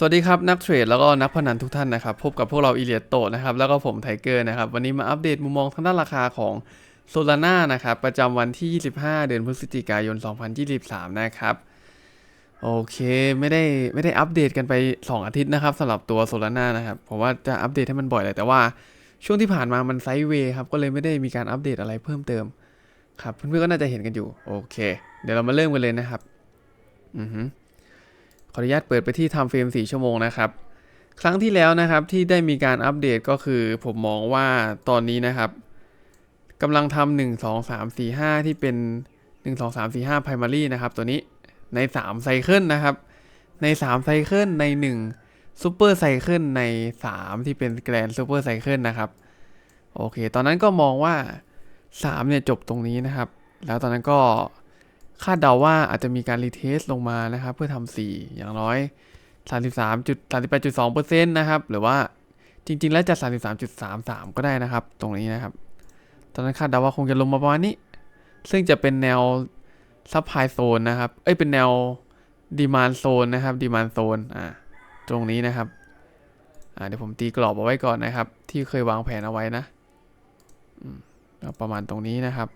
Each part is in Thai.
สวัสดีครับ นักเทรดแล้วก็นักพนันทุกท่านนะครับ พบกับพวกเราอีเลียโตนะครับ แล้วก็ผมไทเกอร์นะครับ วันนี้มาอัปเดตมุมมองทางด้านราคาของโซลาร่านะครับ ประจำวันที่ 25 เดือนพฤศจิกายน 2023 นะครับ โอเค ไม่ได้ไม่ได้อัปเดตกันไป 2 อาทิตย์นะครับสำหรับตัวโซลาร่านะครับผมว่าจะอัปเดตให้มันบ่อยเลยแต่ว่าช่วงที่ผ่านมามันไซด์เวย์ครับก็เลยไม่ได้มีการอัปเดตอะไรเพิ่มเติมครับเพื่อนๆก็น่าจะเห็นกันอยู่โอเค เดี๋ยวเรามาเริ่มกันเลยนะครับ อือฮึข ออนุญาตเปิดไปที่ Time Frame 4ชั่วโมงนะครับ ครั้งที่แล้วนะครับที่ได้มีการอัปเดตก็คือ ผมมองว่าตอนนี้นะครับกำลังทำ1 2 3 4 5ที่เป็น1 2 3 4 5 primary นะครับ ตัวนี้ใน3ไซเคิลนะครับ ใน3ไซเคิลใน1 super ไซเคิลใน3ที่เป็น grand super ไซเคิลนะครับ โอเค ตอนนั้นก็มองว่า3เนี่ยจบตรงนี้นะครับ แล้วตอนนั้นก็ คาดเดาว่าอาจจะมีการรีเทสลงมานะครับ เพื่อทำสีอย่างน้อย 33.38.2%นะครับ หรือว่าจริง ๆ แล้วจะ 33.33 ก็ได้นะครับ ตรงนี้นะครับ ตอนนั้นคาดเดาว่าคงจะลงมาประมาณนี้ ซึ่งจะเป็นแนวซับไพโซนนะครับ เอ้ย เป็นแนวดีมานโซนนะครับดีมานโซนอ่า ตรงนี้นะครับ อ่า เดี๋ยวผมตีกรอบเอาไว้ก่อนนะครับ ที่เคยวางแผนเอาไว้นะอืมประมาณตรงนี้นะครับ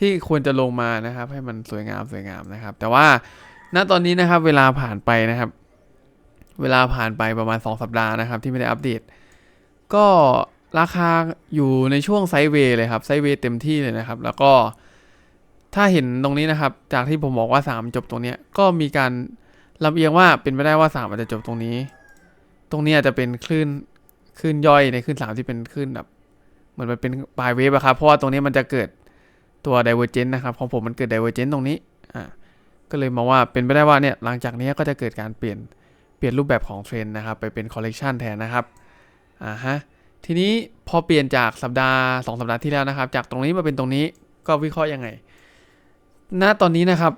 ที่ควรจะลงมานะครับ ให้มันสวยงามสวยงามนะครับ แต่ว่าณตอนนี้นะครับเวลาผ่านไปนะครับ เวลาผ่านไปประมาณ 2 สัปดาห์นะครับ ที่ไม่ได้อัปเดต ก็ราคาอยู่ในช่วงไซด์เวย์เลยครับไซด์เวย์เต็มที่เลยนะครับ แล้วก็ถ้าเห็นตรงนี้นะครับ จากที่ผมบอกว่า 3 จบตรงเนี้ยก็มีการลำเอียงว่าเป็นไปได้ว่า 3 อาจจะจบตรงนี้ ตรงนี้อาจจะเป็นคลื่นคลื่นย่อยในคลื่น3ที่เป็นคลื่นแบบเหมือนมันเป็นปลายเวฟอะครับเพราะว่าตรงนี้มันจะเกิด ตัว divergent นะครับของผมมันเกิด divergent ตรงนี้อ่าก็เลยมองว่าเป็นไปได้ว่าเนี่ยหลังจากนี้ก็จะเกิดการเปลี่ยนเปลี่ยนรูปแบบของเทรนนะครับไปเป็น collection แทนนะครับอ่าฮะทีนี้พอเปลี่ยนจากสัปดาห์ 2 สัปดาห์ที่แล้วนะครับ จากตรงนี้มาเป็นตรงนี้ก็วิเคราะห์ยังไง ณ ตอนนี้นะครับ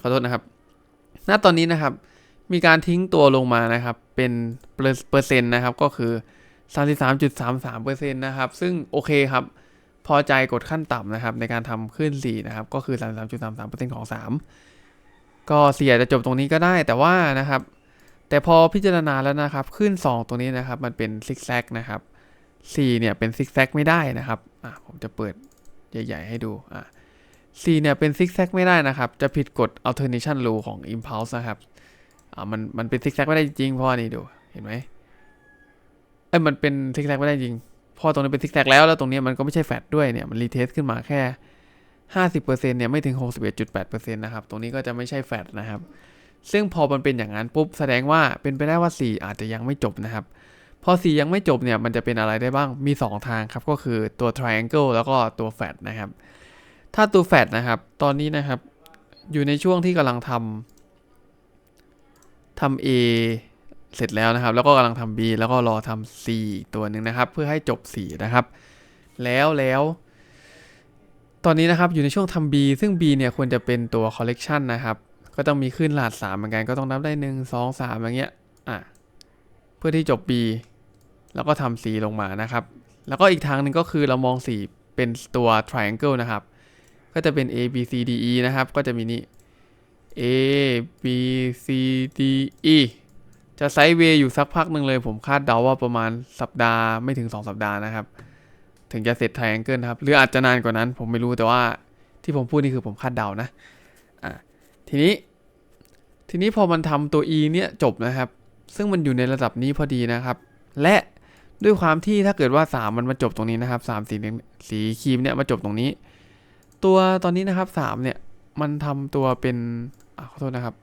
ขอโทษนะครับ ณ ตอนนี้นะครับ มีการทิ้งตัวลงมานะครับ เป็นเปอร์เซ็นต์นะครับ ก็คือ 33.33%นะครับ ซึ่งโอเคครับ พอใจกดขั้นต่ำนะครับ ในการทำขึ้น 4 นะครับ ก็คือ 33.33%ของ 3 ก็เสียจะจบตรงนี้ก็ได้แต่ว่านะครับ แต่พอพิจารณาแล้วนะครับ ขึ้น 2 ตรงนี้นะครับ มันเป็นซิกแซกนะครับ 4 เนี่ยเป็นซิกแซกไม่ได้นะครับอะผมจะเปิดใหญ่ ๆ ให้ดูอะ4เนี่ยเป็นซิกแซกไม่ได้นะครับ จะผิดกฎ alternation rule ของ impulse นะครับอ่ามันมันเป็นซิกแซกไม่ได้จริงเพราะนี่ดู เห็นไหมเอ้ยมันเป็นซิกแซกไม่ได้จริง พอตรงนี้เป็นซิกแซกแล้วแล้วตรงนี้มันก็ไม่ใช่แฟดด้วยเนี่ยมันรีเทสขึ้นมาแค่ 50%เนี่ยไม่ถึง 61.8%นะครับตรงนี้ก็จะไม่ใช่แฟดนะครับ ซึ่งพอมันเป็นอย่างนั้นปุ๊บแสดงว่าเป็นไปได้ว่า 4 อาจจะยังไม่จบนะครับ พอ 4 ยังไม่จบเนี่ยมันจะเป็นอะไรได้บ้างมี 2 ทางครับ ก็คือตัว triangle แล้วก็ตัวแฟดนะครับ ถ้าตัวแฟดนะครับ ตอนนี้นะครับ อยู่ในช่วงที่กำลังทำทำ A เสร็จแล้วนะครับ แล้วก็กำลังทำ B แล้วก็รอทำ C ตัวหนึ่งนะครับ เพื่อให้จบ 4 นะครับ แล้วแล้วตอนนี้นะครับอยู่ในช่วงทำ B ซึ่ง B เนี่ยควรจะเป็นตัว collection นะครับ ก็ต้องมีขึ้นหลาด3เหมือนกันก็ต้องนับได้ 1 2 3อย่างเงี้ยอะเพื่อที่จบ B แล้วก็ทำ C ลงมานะครับ แล้วก็อีกทางหนึ่งก็คือเรามอง 4 เป็นตัว triangle นะครับ ก็จะเป็น A B C D E นะครับ ก็จะมีนี่ A B C D E จะไซด์เวย์อยู่สักพักหนึ่งเลย ผมคาดเดาว่าประมาณสัปดาห์ไม่ถึง 2 สัปดาห์นะครับ ถึงจะเสร็จไทแองเกิลครับ หรืออาจจะนานกว่านั้นผมไม่รู้แต่ว่าที่ผมพูดนี่คือผมคาดเดานะอะทีนี้ ทีนี้พอมันทำตัว E เนี่ยจบนะครับ ซึ่งมันอยู่ในระดับนี้พอดีนะครับ และด้วยความที่ถ้าเกิดว่า 3 มันมาจบตรงนี้นะครับ3สีเหลืองสีครีมเนี่ยมาจบตรงนี้ ตัวตอนนี้นะครับ3เนี่ยมันทำตัวเป็นอะขอโทษนะครับ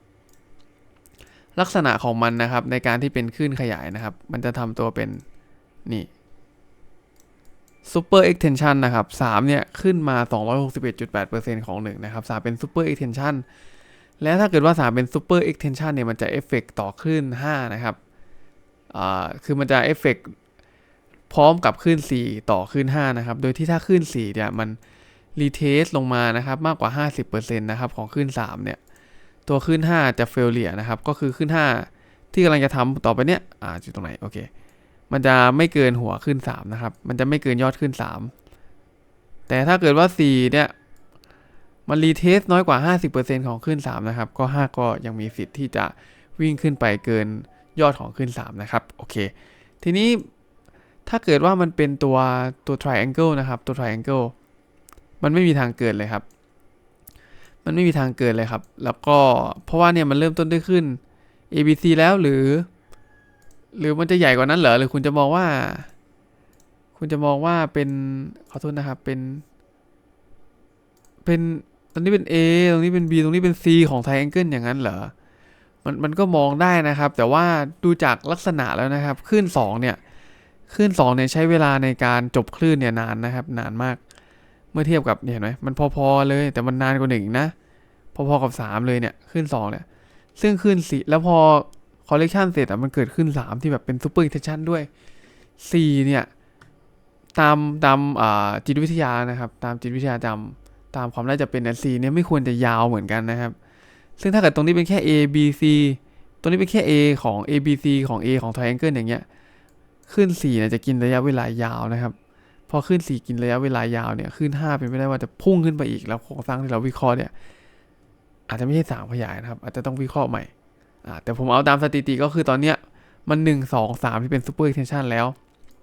ลักษณะของมันนะครับในการที่เป็นคลื่นขยายนะครับ มันจะทำตัวเป็นนี่ super extension นะครับ3เนี่ยขึ้นมา 261.8%ของ 1 นะครับ 3 เป็น super extension และถ้าเกิดว่า 3 เป็น super extension เนี่ยมันจะเอฟเฟกต่อคลื่น 5 นะครับอ่าคือมันจะเอฟเฟกพร้อมกับคลื่น 4 ต่อคลื่น 5 นะครับ โดยที่ถ้าคลื่น 4 เนี่ย มันรีเทสลงมานะครับ มากกว่า 50%นะครับ ของคลื่น 3 เนี่ย ตัวคลื่น5 จะเฟลเลียนะครับ ก็คือคลื่น5 ที่กำลังจะทำต่อไปเนี่ยอ่าอยู่ตรงไหนโอเค มันจะไม่เกินหัวขึ้น 3 นะครับ มันจะไม่เกินยอดขึ้น 3 แต่ถ้าเกิดว่า 4 เนี่ย มันรีเทสน้อยกว่า 50%ของขึ้น 3 นะครับ ก็ 5 ก็ยังมีสิทธิ์ที่จะวิ่งขึ้นไปเกินยอดของขึ้น 3 นะครับโอเค ทีนี้ถ้าเกิดว่ามันเป็นตัวตัว triangle นะครับ ตัว triangle มันไม่มีทางเกิดเลยครับ มันไม่มีทางเกิดเลยครับ แล้วก็เพราะว่าเนี่ยมันเริ่มต้นด้วยขึ้น A B C แล้วหรือ หรือมันจะใหญ่กว่านั้นเหรอหรือคุณจะมองว่า คุณจะมองว่าเป็นขอโทษนะครับเป็น เป็นตรงนี้เป็น A ตรงนี้เป็น B ตรงนี้เป็น C ของ triangle อย่างนั้นเหรอมันมันก็มองได้นะครับ แต่ว่าดูจากลักษณะแล้วนะครับคลื่น2เนี่ยคลื่น2เนี่ยใช้เวลาในการจบคลื่นเนี่ยนานนะครับ นานมาก เมื่อเทียบกับเห็นไหมมันพอๆเลยแต่มันนานกว่าหนึ่งนะพอๆกับ 3 เลยเนี่ยคลื่น2เนี่ยซึ่งคลื่นสี่แล้วพอ collection เสร็จอะมันเกิดขึ้น 3 ที่แบบเป็น super intention ด้วย4เนี่ยตามตามจิตวิทยานะครับ ตามจิตวิทยาจำตามความน่าจะเป็นเนี่ย4เนี่ยไม่ควรจะยาวเหมือนกันนะครับ ซึ่งถ้าเกิดตรงนี้เป็นแค่ A B C ตรงนี้เป็นแค่ A ของ A B C ของ A ของ triangle อย่างเงี้ยขึ้น4เนี่ยจะกินระยะเวลายาวนะครับ พอขึ้น 4 กินระยะเวลายาวเนี่ยขึ้น 5 เป็นไปได้ว่าจะพุ่งขึ้นไปอีก แล้วโครงสร้างที่เราวิเคราะห์เนี่ยอาจจะไม่ใช่3ขยายนะครับ อาจจะต้องวิเคราะห์ใหม่แต่ผมเอาตามสถิติก็คือตอนเนี้ยมัน 1 2 3 ที่เป็น super extension แล้ว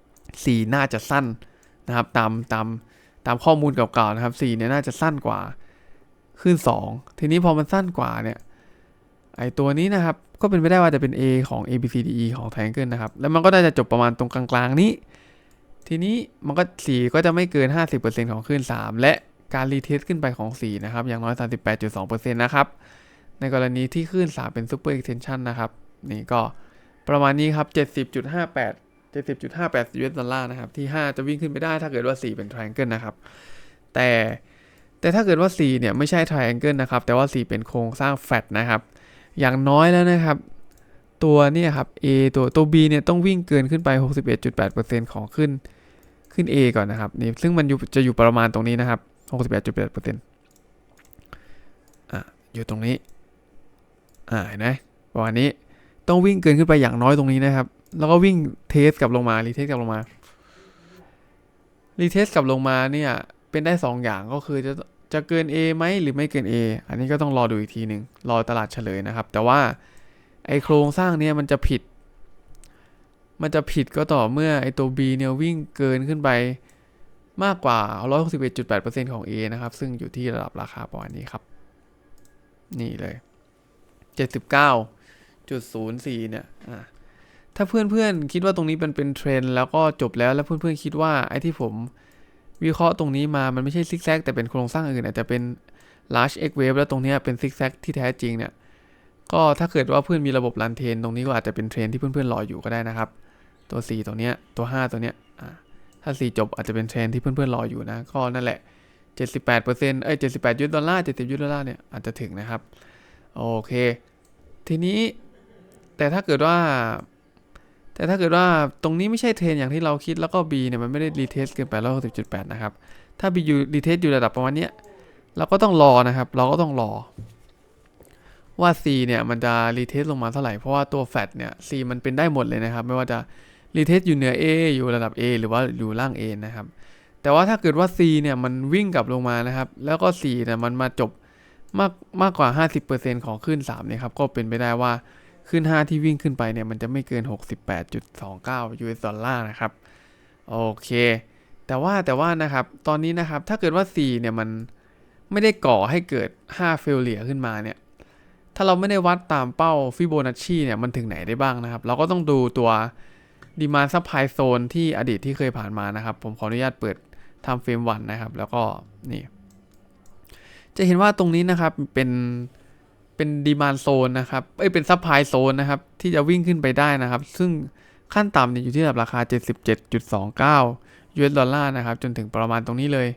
4 น่าจะสั้นนะครับ ตามตามตามข้อมูลเก่าๆนะครับ4เนี่ยน่าจะสั้นกว่าขึ้น 2 ทีนี้พอมันสั้นกว่าเนี่ยไอตัวนี้นะครับก็เป็นไปได้ว่าจะเป็น A ของ A B C D E ของ triangle นะครับ แล้วมันก็ได้จะจบประมาณตรงกลางๆนี้ ทีนี้มันก็4ก็จะไม่เกิน 50%ของขึ้น3 และการรีเทสขึ้นไปของ4นะครับ อย่างน้อย 38.2%นะครับ ในกรณีที่ขึ้น3 เป็น super extension นนะครับ นี่ก็ประมาณนี้ครับ 70.58 70.58 US ดอลลาร์นะครับ ที่ 5 จะวิ่งขึ้นไปได้ถ้าเกิดว่า 4 เป็น triangle นะครับ แต่แต่ถ้าเกิดว่า 4 เนี่ย ไม่ใช่ triangle นะครับ แต่ว่า 4 เป็นโครงสร้าง flat นะครับ อย่างน้อยแล้วนะครับ ตัวเนี่ยครับ A ตัวตัว B เนี่ยต้องวิ่งเกินขึ้นไป 61.8%ของขึ้นขึ้น A ก่อนนะครับนี่ซึ่งมันจะอยู่ประมาณตรงนี้นะครับ 61.8%อะอยู่ตรงนี้อ่าเห็นไหมประมาณนี้ต้องวิ่งเกินขึ้นไปอย่างน้อยตรงนี้นะครับ แล้วก็วิ่งเทสกลับลงมารีเทสกลับลงมารีเทสกลับลงมาเนี่ยเป็นได้ 2 อย่างก็คือจะจะเกิน A ไหมหรือไม่เกิน A อันนี้ก็ต้องรอดูอีกทีหนึ่งรอตลาดเฉลยนะครับ แต่ว่า ไอโครงสร้างเนี่ยมันจะผิด มันจะผิดก็ต่อเมื่อไอตัว B เนี่ยวิ่งเกินขึ้นไปมากกว่า 161.8%ของ A นะครับ ซึ่งอยู่ที่ระดับราคาประมาณนี้ครับ นี่เลย 79.04 เนี่ยอะถ้าเพื่อนๆคิดว่าตรงนี้เป็นเป็นเทรนแล้วก็จบแล้วแล้วเพื่อนๆคิดว่าไอ้ที่ผมวิเคราะห์ตรงนี้มามันไม่ใช่ซิกแซกแต่เป็นโครงสร้างอื่น อาจจะเป็น large X wave แล้วตรงนี้เป็นซิกแซกที่แท้จริงเนี่ย ก็ถ้าเกิดว่าเพื่อนมีระบบรันเทรนตรงนี้ก็อาจจะเป็นเทรนที่เพื่อนๆรออยู่ก็ได้นะครับ ตัว 4 ตัวเนี้ยตัว 5 ตัวเนี้ยถ้า 4 จบอาจจะเป็นเทรนที่เพื่อนๆรออยู่นะ ก็นั่นแหละ 78%เอ้ย78ยูดอลลาร์70ยูดอลลาร์เนี่ยอาจจะถึงนะครับ โอเค ทีนี้แต่ถ้าเกิดว่า แต่ถ้าเกิดว่าตรงนี้ไม่ใช่เทรนอย่างที่เราคิดแล้วก็ B เนี่ยมันไม่ได้รีเทสเกินไปแล้ว60.8 นะครับ ถ้า B อยู่รีเทสอยู่ระดับประมาณเนี้ยเราก็ต้องรอนะครับ เราก็ต้องรอ ว่า C เนี่ยมันจะรีเทสลงมาเท่าไหร่ เพราะว่าตัวแฟตเนี่ย C มันเป็นได้หมดเลยนะครับ ไม่ว่าจะรีเทสอยู่เหนือ A อยู่ระดับ A หรือว่าอยู่ล่าง A นะครับ แต่ว่าถ้าเกิดว่า C เนี่ยมันวิ่งกลับลงมานะครับ แล้วก็ C เนี่ยมันมาจบมากมากกว่า 50%ของขึ้น3เนี่ยครับ ก็เป็นไปได้ว่าขึ้น 5 ที่วิ่งขึ้นไปเนี่ยมันจะไม่เกิน 68.29 US ดอลลาร์นะครับ โอเค แต่ว่าแต่ว่านะครับ ตอนนี้นะครับ ถ้าเกิดว่า C เนี่ยมันไม่ได้ก่อให้เกิด5 failure ขึ้นมาเนี่ย ถ้าเราไม่ได้วัดตามเป้าฟิโบนัชชีเนี่ยมันถึงไหนได้บ้างนะครับ เราก็ต้องดูตัวดีมาซัพพลายโซนที่อดีตที่เคยผ่านมานะครับ ผมขออนุญาตเปิดทำเฟรมวันนะครับ แล้วก็นี่ จะเห็นว่าตรงนี้นะครับเป็นเป็นดีมานโซนนะครับเอ้ยเป็นซัพพลายโซนนะครับที่จะวิ่งขึ้นไปได้นะครับ ซึ่งขั้นต่ำเนี่ยอยู่ที่ระดับราคา 77.29 US ดอลลาร์นะครับ จนถึงประมาณตรงนี้เลย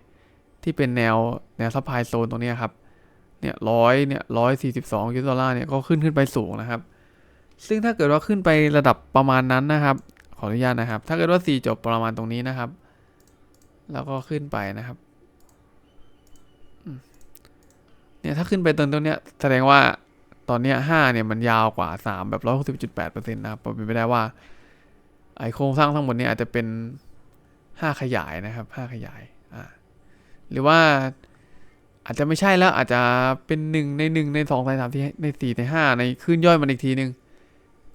ที่เป็นแนวแนวซัพพลายโซนตรงนี้ครับ เนี่ยร้อยเนี่ยร้อยสี่สิบสองยูโรดอลลาร์เนี่ยก็ขึ้นขึ้นไปสูงนะครับ ซึ่งถ้าเกิดว่าขึ้นไประดับประมาณนั้นนะครับ ขออนุญาตนะครับ ถ้าเกิดว่า 4 จบประมาณตรงนี้นะครับ แล้วก็ขึ้นไปนะครับเนี่ยถ้าขึ้นไปตรงตรงเนี้ยแสดงว่าตอนเนี้ยห้าเนี่ยมันยาวกว่า3แบบร้อยหกสิบจุดแปดเปอร์เซ็นต์นะครับเป็นไปได้ว่า ไอโครงสร้างทั้งหมดเนี่ยอาจจะเป็น5ขยายนะครับ5ขยายอ่าหรือว่า อาจจะไม่ใช่แล้วอาจจะเป็นหนึ่งในหนึ่งในสองในสามที่ในสี่ในห้าในขึ้นย่อยมันอีกทีหนึ่ง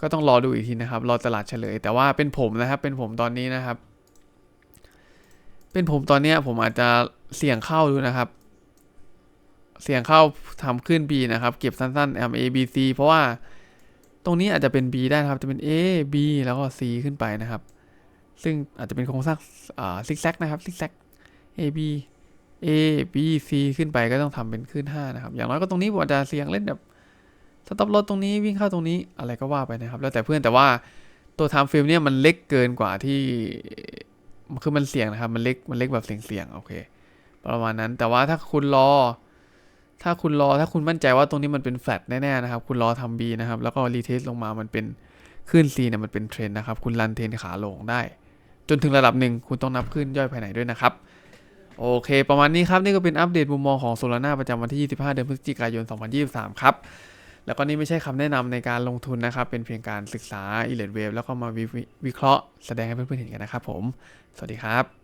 ก็ต้องรอดูอีกทีนะครับ รอตลาดเฉลย แต่ว่าเป็นผมนะครับ เป็นผมตอนนี้นะครับ เป็นผมตอนเนี้ยผมอาจจะเสี่ยงเข้าดูนะครับ เสี่ยงเข้าทำขึ้น B นะครับ เก็บสั้นๆ M A B C เพราะว่าตรงนี้อาจจะเป็น B ได้นะครับ จะเป็น A B แล้วก็ C ขึ้นไปนะครับ ซึ่งอาจจะเป็นโครงสร้างซิกแซกนะครับ ซิกแซก A B A B C ขึ้นไปก็ต้องทำเป็นขึ้น 5 นะครับ อย่างน้อยก็ตรงนี้ผมอาจจะเสี่ยงเล่นแบบสต็อปรถตรงนี้วิ่งเข้าตรงนี้อะไรก็ว่าไปนะครับ แล้วแต่เพื่อนแต่ว่าตัว time frame เนี่ยมันเล็กเกินกว่าที่คือมันเสี่ยงนะครับ มันเล็กมันเล็กแบบเสี่ยงๆโอเค ประมาณนั้นแต่ว่าถ้าคุณรอ ถ้าคุณรอถ้าคุณมั่นใจว่าตรงนี้มันเป็นแฟลตแน่ๆนะครับ คุณรอทำ B นะครับ แล้วก็รีเทสลงมามันเป็นขึ้น C เนี่ยมันเป็นเทรนนะครับ คุณรันเทรนขาลงได้ จนถึงระดับหนึ่งคุณต้องนับขึ้นย่อยภายในด้วยนะครับ โอเค ประมาณนี้ครับ นี่ก็เป็นอัปเดตมุมมองของโซลาร่าประจำวันที่ 25 เดือนพฤศจิกายน 2023 ครับ แล้วก็นี่ไม่ใช่คำแนะนำในการลงทุนนะครับ เป็นเพียงการศึกษาอิเล็กเวฟแล้วก็มาวิวิเคราะห์แสดงให้เพื่อนๆเห็นกันนะครับผม สวัสดีครับ